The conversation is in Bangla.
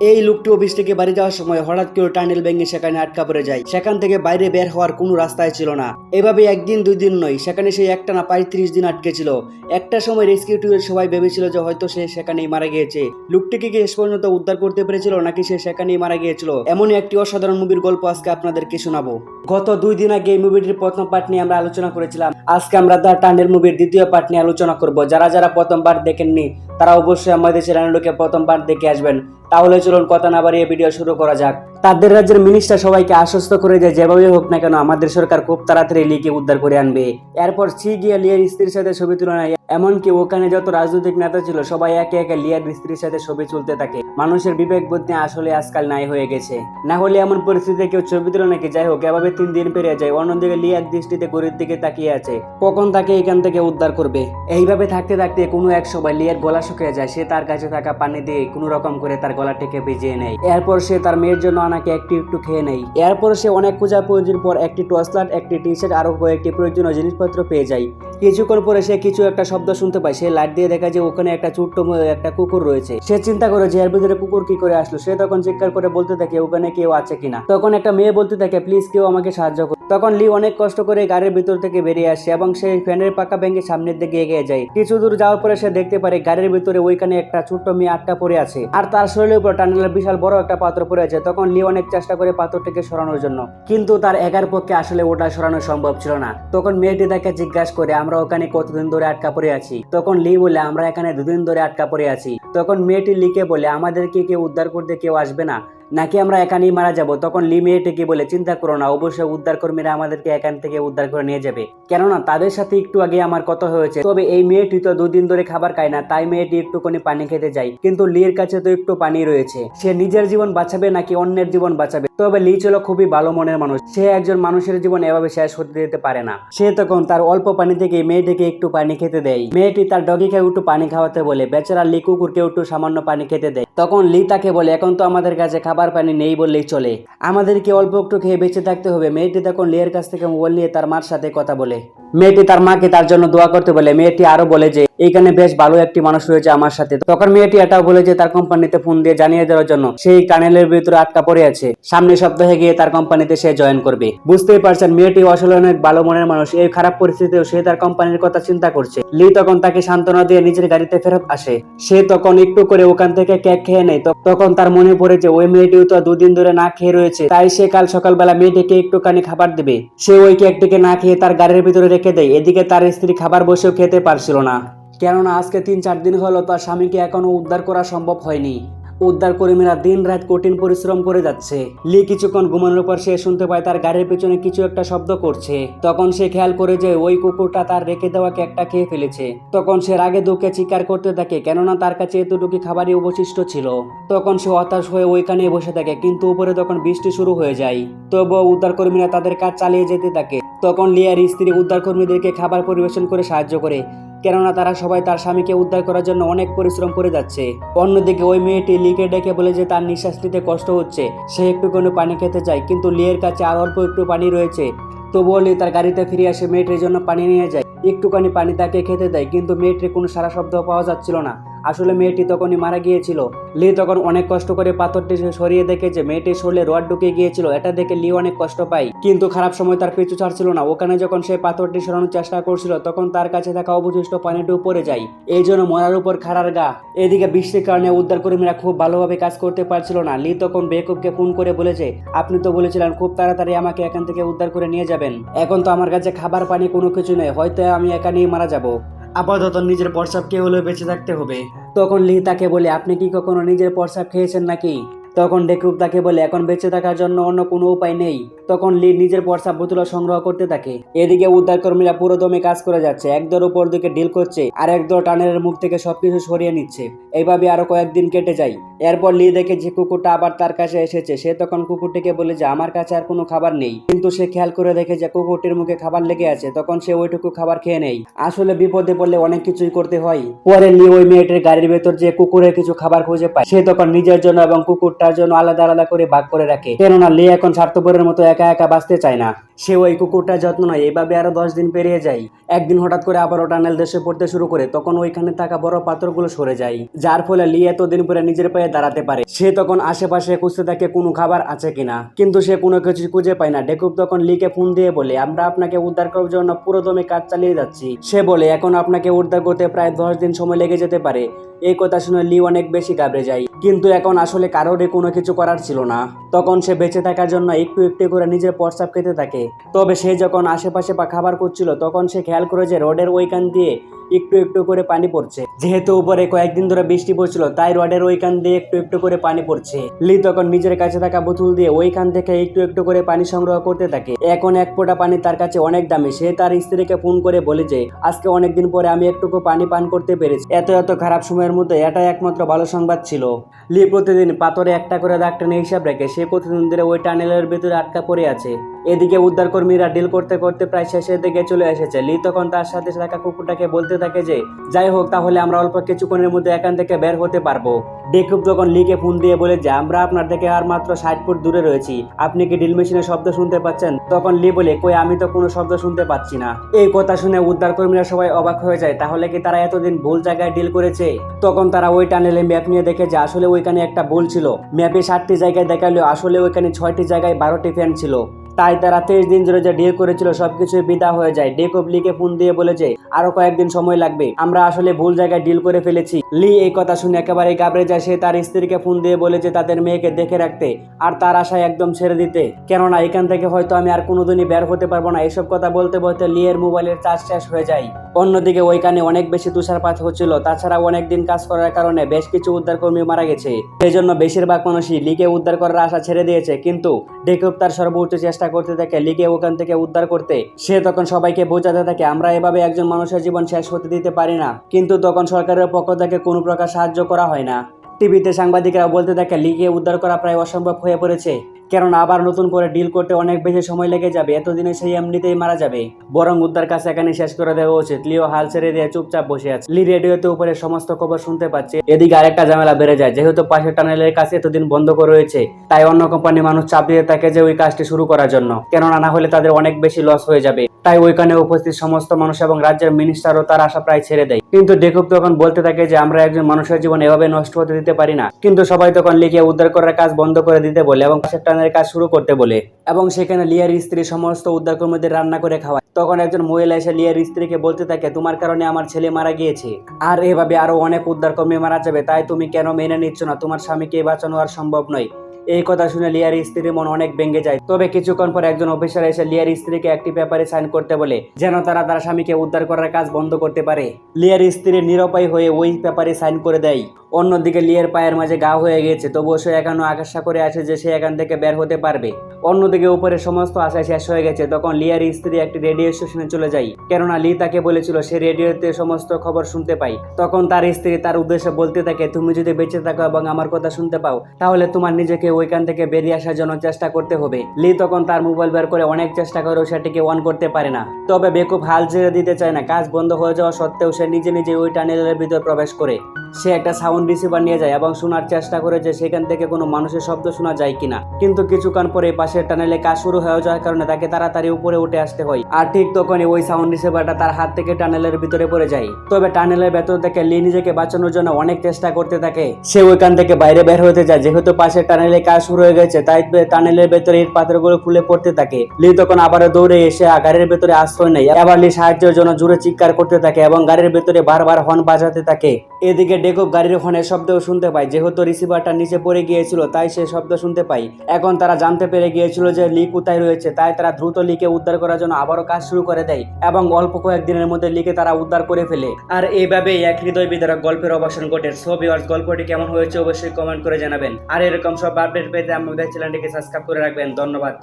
এই লোকটি অফিস থেকে বাড়ি যাওয়ার সময় হঠাৎ করে টানেল ভেঙে সেখানে আটকা পড়ে যায়। সেখান থেকে বাইরে বের হওয়ার কোনো রাস্তায় ছিল না। এভাবে একদিন, দুই দিন নয়, সেখানে সে একটা না পঁয়ত্রিশ দিন আটকে ছিল। একটা সময় রেস্কিউ টিমের সবাই ভেবেছিল যে হয়তো সে সেখানেই মারা গিয়েছে। লোকটিকে কি শেষ পর্যন্ত উদ্ধার করতে পেরেছিল নাকি সে সেখানেই মারা গিয়েছিল? এমনই একটি অসাধারণ মুভির গল্প আজকে আপনাদেরকে শোনাবো। গত দুই দিন আগে এই মুভিটির প্রথম পার্ট নিয়ে আমরা আলোচনা করেছিলাম। আজকে আমরা দ্য টান্ডেল মুভির দ্বিতীয় পার্ট নিয়ে আলোচনা করব। যারা যারা প্রথম পার্ট দেখেননি, তারা অবশ্যই আমাদের চ্যানেলকে প্রথম পার্ট দেখে আসবেন। তাহলে চলুন কথা না বাড়িয়ে ভিডিও শুরু করা যাক। তাদের রাজ্যের মিনিস্টার সবাইকে আশ্বস্ত করে যে যেভাবে হোক না কেন, আমাদের সরকার খুব তাড়াতাড়ি লিকে উদ্ধার করে আনবে। এরপর সি গিয়ে লিয়ার স্ত্রীর সাথে ছবি তুলনায় এমনকি ওখানে যত রাজনৈতিক নেতা ছিল, সবাই একে একে লিয়ার স্ত্রীর সাথে ছবি তুলতে থাকে। মানুষের বিবেক বুদ্ধি আসলে আজকাল নাই হয়ে গেছে। না হলে এমন পরিস্থিতিতে কেউ ছবি তুলে নাকি? যাই হোক, এভাবে তিন দিন পেরিয়ে যায়। অন্যদিকে লিয়ার দৃষ্টিতে গরিব দিকে তাকিয়ে আছে। কখন তাকে এখান থেকে উদ্ধার করবে? এইভাবে থাকতে থাকতে কোনো এক সময় লিয়ার গলা শুকিয়ে যায়। সে তার কাছে থাকা পানি দিয়ে কোনো রকম করে তার গলা গলাটিকে ভিজিয়ে নেয়। এরপর সে তার মেয়ের জন্য আনাকে একটু একটু খেয়ে নেয়। এরপর সে অনেক খোঁজাখুঁজির পর একটি টর্চ লাইট একটি টি শার্ট আরও কয়েকটি প্রয়োজনীয় জিনিসপত্র পেয়ে যায়। কিছুক্ষণ পরে সে কিছু একটা শব্দ শুনতে পায়। সে লাইট দিয়ে দেখা যে ওখানে একটা ছোট্ট একটা কুকুর রয়েছে। সে চিন্তা করে যে এর ভিতরে কুকুর কি করে আসলো। সে তখন চিৎকার করে বলতে থাকে, ওখানে কেউ আছে কিনা? তখন একটা মেয়ে বলতে থাকে, প্লিজ কেউ আমাকে সাহায্য করো। তখন লি অনেক কষ্ট করে গাড়ির ভিতর থেকে বেরিয়ে আসে এবং সে ফ্যানের পাকা ভেঙে সামনের দিকে এগিয়ে যায়। কিছু দূর যাওয়ার পরে সে দেখতে পারে গাড়ির ভিতরে ওইখানে একটা ছোট্ট মেয়ে আটকা পড়ে আছে আর তার শরীরের উপর টানেলের বিশাল বড় একটা পাথর পড়ে আছে। তখন লি অনেক চেষ্টা করে পাথরটিকে সরানোর জন্য, কিন্তু তার একার পক্ষে আসলে ওটা সরানো সম্ভব ছিল না। তখন মেয়েটি তাকে জিজ্ঞাসা করে, আমরা ওখানে কতদিন ধরে আটকা পড়ে আছি। তখন লি বলে, আমরা এখানে দুদিন ধরে আটকা পড়ে আছি। তখন মেয়েটি লিকে বলে, আমাদেরকে কেউ উদ্ধার করতে কেউ আসবে না। নাকি আমরা এখানেই মারা যাব? তখন লি মেয়েটিকে বলে, চিন্তা করো না, অবশ্যই উদ্ধার কর্মীরা আমাদেরকে এখান থেকে উদ্ধার করে নিয়ে যাবে। কেননা, তাদের সাথে একটু আগে আমার কথা হয়েছে। তবে এই মেয়েটি তো দুদিন ধরে খাবার খায় না, তাই মেয়েটি একটুখানি পানি খেতে যায়। কিন্তু লির কাছে তো একটু পানি রয়েছে। সে নিজের জীবন বাঁচাবে নাকি অন্যের জীবন বাঁচাবে? তবে লি ছিল খুবই ভালো মনের মানুষ। সে একজন মানুষের জীবন এভাবে শেষ হতে দিতে পারে না। সে তখন তার অল্প পানি থেকে মেয়েটিকে একটু পানি খেতে দেয়। মেয়েটি তার ডগিকে একটু পানি খাওয়াতে বলে, বেচারা লি কুকুরকে একটু সামান্য পানি খেতে দেয় তখন লি তাকে বলে, এখন তো আমাদের কাছে খাবার পানি নেই বললেই চলে। আমাদেরকে অল্প একটু খেয়ে বেঁচে থাকতে হবে। মেয়েটি তখন লিয়ের কাছ থেকে মোবাইল নিয়ে তার মার সাথে কথা বলে। মেয়েটি তার মাকে তার জন্য দোয়া করতে বলে। মেয়েটি আরও বলে যে, এইখানে বেশ ভালো একটি মানুষ রয়েছে আমার সাথে। তখন মেয়েটি এটাও বলে যে, তার কোম্পানিতে ফোন দিয়ে জানিয়ে দেওয়ার জন্য সেই টানেলের ভিতরে আটকা পড়ে আছে। সামনে সপ্তাহে গিয়ে তার কোম্পানিতে সে জয়েন করবে। বুঝতেই পারছেন, মেয়েটি আসলে অনেক ভালো মনের মানুষ। এই খারাপ পরিস্থিতিতেও সে তার কোম্পানির কথা চিন্তা করছে। লি তখন তাকে সান্ত্বনা দিয়ে নিজের গাড়িতে ফেরত আসে। সে তখন একটু করে ওখান থেকে কেক খেয়ে নেয়। তখন তার মনে পড়ে যে, ওই মেয়েটিও তো দুদিন ধরে না খেয়ে রয়েছে। তাই সে কাল সকালবেলা মেয়েটিকে একটুখানি খাবার দেবে। সে ওই কেকটিকে না খেয়ে তার গাড়ির ভিতরে রেখে দেয়। এদিকে তার স্ত্রী খাবার বসেও খেতে পারছিল না। কেননা আজকে তিন চার দিন হলো তার স্বামীকে এখনও উদ্ধার করা সম্ভব হয়নি। উদ্ধার কর্মীরা দিন রাত কঠিন পরিশ্রম করে যাচ্ছে। লি কিছুক্ষণ ঘুমানোর পর সে শুনতে পায় তার গাড়ির পেছনে কিছু একটা শব্দ করছে। তখন সে খেয়াল করে যে ওই কুকুরটা তার রেখে দেওয়া কেকটা খেয়ে ফেলেছে। তখন সে রাগে দুঃখে চিৎকার করতে থাকে, কেননা তার কাছে এতটুকু খাবারই অবশিষ্ট ছিল। তখন সে হতাশ হয়ে ওইখানে বসে থাকে, কিন্তু উপরে তখন বৃষ্টি শুরু হয়ে যায়। তবুও উদ্ধার কর্মীরা তাদের কাজ চালিয়ে যেতে থাকে। তখন লিয়ার স্ত্রী উদ্ধার কর্মীদেরকে খাবার পরিবেশন করে সাহায্য করে। কেননা তারা সবাই তার স্বামীকে উদ্ধার করার জন্য অনেক পরিশ্রম করে যাচ্ছে। অন্যদিকে ওই মেয়েটি লিকে ডেকে বলে যে তার নিঃশ্বাস নিতে কষ্ট হচ্ছে। সে একটু কোনো পানি খেতে চায়, কিন্তু লিয়ের কাছে আর অল্প একটু পানি রয়েছে। তবুও লি তার গাড়িতে ফিরে আসে, মেয়েটির জন্য পানি নিয়ে যায়। একটুখানি পানি তাকে খেতে দেয়, কিন্তু মেয়েটির কোনো সারা শব্দ পাওয়া যাচ্ছিল না। আসলে মেয়েটি তখনই মারা গিয়েছিল। লি তখন অনেক কষ্ট করে পাথরটি সরিয়ে দেখে যে মেয়েটির শরীরে রড ঢুকে গিয়েছিল। এটা দেখে লি অনেক কষ্ট পায়। কিন্তু খারাপ সময় তার পিছু ছাড়ছিল না। ওখানে যখন সে পাথরটি সরানোর চেষ্টা করছিল, তখন তার কাছে থাকা অবশিষ্ট পানিটি উপরে যায়। এই জন্য মরার উপর খাড়ার গা। এদিকে বৃষ্টির কারণে উদ্ধার কর্মীরা খুব ভালোভাবে কাজ করতে পারছিল না। লি তখন বেকুবকে ফোন করে বলেছে, আপনি তো বলেছিলেন খুব তাড়াতাড়ি আমাকে এখান থেকে উদ্ধার করে নিয়ে যাবেন। এখন তো আমার কাছে খাবার, পানি কোনো কিছু নেই। হয়তো আমি এখানেই মারা যাব। আপাতত নিজের প্রস্রাবকে হলেও বেঁচে থাকতে হবে। তখন লি তাকে বলে, আপনি কি কখনো নিজের প্রস্রাব খেয়েছেন নাকি? তখন ডেকুব তাকে বলে, এখন বেঁচে থাকার জন্য অন্য কোনো উপায় নেই। তখন লি নিজের প্রস্রাব বোতল সংগ্রহ করতে থাকে। এদিকে উদ্ধার কর্মীরা পুরো দমে কাজ করে যাচ্ছে। একদর উপর দিকে ডিল করছে, আর একদর টানেলের মুখ থেকে সবকিছু সরিয়ে নিচ্ছে। এইভাবে আরও কয়েকদিন কেটে যায়। এরপর লি দেখে যে কুকুরটা আবার তার কাছে এসেছে, সে তখন কুকুরটিকে বলে যে, আমার কাছে আর কোনো খাবার নেই। কিন্তু সে খেয়াল করে দেখে যে কুকুরটির মুখে খাবার লেগে আছে, তখন সে ওইটুকু খাবার খেয়ে নেই আসলে বিপদে পড়লে অনেক কিছুই করতে হয়। পরে লি ওই মেয়েটির গাড়ির ভেতর যে কুকুরের কিছু খাবার খুঁজে পায়, সে তখন নিজের জন্য এবং কুকুরটার তার জন্য আলাদা আলাদা করে ভাগ করে রাখে। কেননা লি এখন স্বার্থপরের মতো একা একা বাঁচতে চায় না। সে ওই কুকুরটার যত্ন নয় এইভাবে আরও দশ দিন পেরিয়ে যায়। একদিন হঠাৎ করে আবারও টানেল দেশে পড়তে শুরু করে, তখন ওইখানে থাকা বড় পাথরগুলো সরে যায়, যার ফলে লি এতদিন পরে নিজের পায়ে দাঁড়াতে পারে। সে তখন আশেপাশে খুঁজতে থাকে কোনো খাবার আছে কিনা, কিন্তু সে কোনো কিছু খুঁজে পায় না। ডেকুব তখন লিকে ফোন দিয়ে বলে, আমরা আপনাকে উদ্ধার করার জন্য পুরো দমে কাজ চালিয়ে যাচ্ছি। সে বলে, এখন আপনাকে উদ্ধার করতে প্রায় দশ দিন সময় লেগে যেতে পারে। এই কথা শুনে লি অনেক বেশি ঘাবড়ে যায়। কিন্তু এখন আসলে কারোরই কোনো কিছু করার ছিল না। তখন সে বেঁচে থাকার জন্য একটু একটু করে নিজের প্রস্তাব খেতে থাকে। তবে সে যখন আশেপাশে বা খাবার করছিল, তখন সে খেয়াল করে যে রোডের ওইখান দিয়ে একটু একটু করে পানি পড়ছে। যেহেতু উপরে কয়েকদিন ধরে বৃষ্টি পড়ছিল, তাই রডের ওইখান দিয়ে একটু একটু করে পানি পড়ছে। লি তখন নিজের কাছে থাকা বোতল দিয়ে ওইখান থেকে একটু একটু করে পানি সংগ্রহ করতে থাকে। এখন এক ফোঁটা পানি তার কাছে অনেক দামি। সে তার স্ত্রীকে ফোন করে বলে যে, আজকে অনেকদিন পরে আমি একটুকু পানি পান করতে পেরেছি। এত এত খারাপ সময়ের মধ্যে এটাই একমাত্র ভালো সংবাদ ছিল। লি প্রতিদিন পাথরে একটা করে দাগ টেনে হিসাব রেখে সে প্রতিদিন ধরে ওই টানেলের ভিতরে আটকা পড়ে আছে। এদিকে উদ্ধার কর্মীরা ডিল করতে করতে প্রায় শেষের দিকে চলে এসেছে। লি তখন তার সাথে থাকা কুকুরটাকে বলতে থাকে যে, যাই হোক, তাহলে আমরা অল্প কিছুক্ষণের মধ্যে এখান থেকে বের হতে পারব। ডেকুব তখন লিকে ফোন দিয়ে বলে, যে, আমরা আপনার থেকে আর মাত্র ষাট ফুট দূরে রয়েছি। আপনি কি ড্রিল মেশিনের শব্দ শুনতে পাচ্ছেন? তখন লি বলে, কই, আমি তো কোনো শব্দ শুনতে পাচ্ছি না। এই কথা শুনে উদ্ধার কর্মীরা সবাই অবাক হয়ে যায়, তাহলে কি তারা এতদিন ভুল জায়গায় ডিল করেছে? তখন তারা ওই টানেলে ম্যাপ নিয়ে দেখে যে, আসলে ওইখানে একটা ভুল ছিল। ম্যাপে ষাটটি জায়গায় দেখালেও আসলে ওইখানে ছয়টি জায়গায় বারোটি ফ্যান ছিল। তাই তারা তেইশ দিন ধরে যে ডিল করেছিল, সবকিছুই বিদা হয়ে যায়। ডেকব লিকে ফোন দিয়ে বলে যে আরও কয়েকদিন সময় লাগবে। আমরা আসলে ভুল জায়গায় ডিল করে ফেলেছি। লি এই কথা শুনে একেবারে গাবড়ে যায়। সে তার স্ত্রীকে ফোন দিয়ে বলে যে তাদের মেয়েকে দেখে রাখতে আর তার আশায় একদম ছেড়ে দিতে। কেননা এখান থেকে হয়তো আমি আর কোনোদিনই বের হতে পারব না। এসব কথা বলতে বলতে লিয়ের মোবাইলের চার্জ শেষ হয়ে যায়। অন্যদিকে ওইখানে অনেক বেশি তুষারপাত হচ্ছিল। তাছাড়া অনেক দিন কাজ করার কারণে বেশ কিছু উদ্ধার কর্মী মারা গেছে। সেই জন্য বেশিরভাগ মানুষই লিকে উদ্ধার করার আশা ছেড়ে দিয়েছে। কিন্তু ডেকব তার সর্বোচ্চ চেষ্টা করতে থাকে, লিগে ওখান থেকে উদ্ধার করতে। সে তখন সবাইকে বোঝাতে থাকে, আমরা এভাবে একজন মানুষের জীবন শেষ হতে দিতে পারি না। কিন্তু তখন সরকারের পক্ষ থেকে কোনো প্রকার সাহায্য করা হয় না। টিভিতে সাংবাদিকরা বলতে থাকে, লিগে উদ্ধার করা প্রায় অসম্ভব হয়ে পড়েছে। কেননা আবার নতুন করে ডিল করতে অনেক বেশি সময় লেগে যাবে। এতদিনে সেই এমনিতেই মারা যাবে। বরং উদ্ধার কাছে এখানে শেষ করে দেওয়া উচিত। লিও হাল ছেড়ে দিয়ে চুপচাপ বসে আছে। লি রেডিওতে উপরে সমস্ত খবর শুনতে পাচ্ছে। এদিকে আরেকটা ঝামেলা বেড়ে যায়। যেহেতু পাশের টানেলের কাছে এতদিন বন্ধ করে রয়েছে, তাই অন্য কোম্পানি মানুষ চাপ দিয়ে থাকে যে ওই কাজটি শুরু করার জন্য। কেননা না হলে তাদের অনেক বেশি লস হয়ে যাবে। তাই ওইখানে উপস্থিত সমস্ত মানুষ এবং রাজ্যের মিনিস্টারও তার আশা প্রায় ছেড়ে দেয়। কিন্তু ডেকুব তখন বলতে থাকে যে, আমরা একজন মানুষের জীবন এভাবে নষ্ট হতে দিতে পারি না। কিন্তু সবাই তখন লিখে উদ্ধার করার কাজ বন্ধ করে দিতে বলে এবং পাশের টানের কাজ শুরু করতে বলে। এবং সেখানে লিয়ার স্ত্রী সমস্ত উদ্ধার কর্মীদের রান্না করে খাওয়ায়। তখন একজন মহিলা এসে লিয়ার স্ত্রীকে বলতে থাকে, তোমার কারণে আমার ছেলে মারা গিয়েছে। আর এভাবে আরও অনেক উদ্ধার কর্মী মারা যাবে, তাই তুমি কেন মেনে নিচ্ছ না? তোমার স্বামীকে বাঁচানো আর সম্ভব নয়। এই কথা শুনে লিয়ার স্ত্রীর মন অনেক ভেঙে যায়। তবে কিছুক্ষণ পর একজন অফিসার এসে লিয়ার স্ত্রীকে একটি পেপারে সাইন করতে বলে, যেন তারা তার স্বামীকে উদ্ধার করার কাজ বন্ধ করতে পারে। লিয়ার স্ত্রী নিরপায় হয়ে ওই পেপারে সাইন করে দেয়। অন্যদিকে লিয়ের পায়ের মাঝে গা হয়ে গেছে, তবুও সে এখনও আকাশা করে আসে যে সে এখান থেকে বের হতে পারবে। অন্যদিকে উপরে সমস্ত আশা শেষ হয়ে গেছে, তখন লিয়ার স্ত্রী একটি রেডিও স্টেশনে চলে যায়। কেননা লি তাকে বলেছিল সে রেডিওতে সমস্ত খবর শুনতে পাই তখন তার স্ত্রী তার উদ্দেশ্যে বলতে থাকে, তুমি যদি বেঁচে থাকো এবং আমার কথা শুনতে পাও, তাহলে তোমার নিজেকে ওইখান থেকে বেরিয়ে আসার জন্য চেষ্টা করতে হবে। লি তখন তার মোবাইল বের করে অনেক চেষ্টা করেও সেটিকে অন করতে পারে না। তবে বেকুব হাল ছেড়ে দিতে চায় না। কাজ বন্ধ হয়ে যাওয়া সত্ত্বেও সে নিজে নিজে ওই টানেলের ভিতর প্রবেশ করে। সে একটা সাউন্ড রিসিভার নিয়ে যায় এবং শোনার চেষ্টা করে যে সেখান থেকে কোনো মানুষের শব্দ শোনা যায় কিনা। কিন্তু কিছুক্ষণ পরে পাশের টানেলে কাজ শুরু হয়ে যাওয়ার কারণে তাকে তাড়াতাড়ি উপরে উঠে আসতে হয়। আর ঠিক তখনই ওই সাউন্ড রিসিভারটা তার হাত থেকে টানেলের ভিতরে পড়ে যায়। তবে টানেলের ভেতর থেকে লি নিজেকে বাঁচানোর জন্য অনেক চেষ্টা করতে থাকে। সে ওইখান থেকে বাইরে বের হতে যায়। যেহেতু পাশের টানেলে কাজ শুরু হয়ে গেছে, তাই টানেলের ভেতরে ইট পাথরগুলো খুলে পড়তে থাকে। লি তখন আবারও দৌড়ে এসে গাড়ির ভেতরে আশ্রয় নেয়। আবার লি সাহায্যের জন্য জুড়ে চিৎকার করতে থাকে এবং গাড়ির ভেতরে বারবার হর্ন বাজাতে থাকে। এদিকে ডেকব গাড়ির হর্নের শব্দও শুনতে পায়। যেহেতু রিসিভারটা নিচে পড়ে গিয়েছিল, তাই সে শব্দ শুনতে পাই এখন তারা জানতে পেরে গিয়েছিল যে লি কোথায় রয়েছে, তাই তারা দ্রুত লিকে উদ্ধার করার জন্য আবারও কাজ শুরু করে দেয় এবং অল্প কয়েকদিনের মধ্যে লিকে তারা উদ্ধার করে ফেলে। আর এইভাবেই এক হৃদয় বিদারক গল্পের অবসান ঘটে। সো গল্পটি কেমন হয়েছে অবশ্যই কমেন্ট করে জানাবেন। আর এরকম সব আপডেট পেতে আমাদের চ্যানেলটিকে সাবস্ক্রাইব করে রাখবেন। ধন্যবাদ।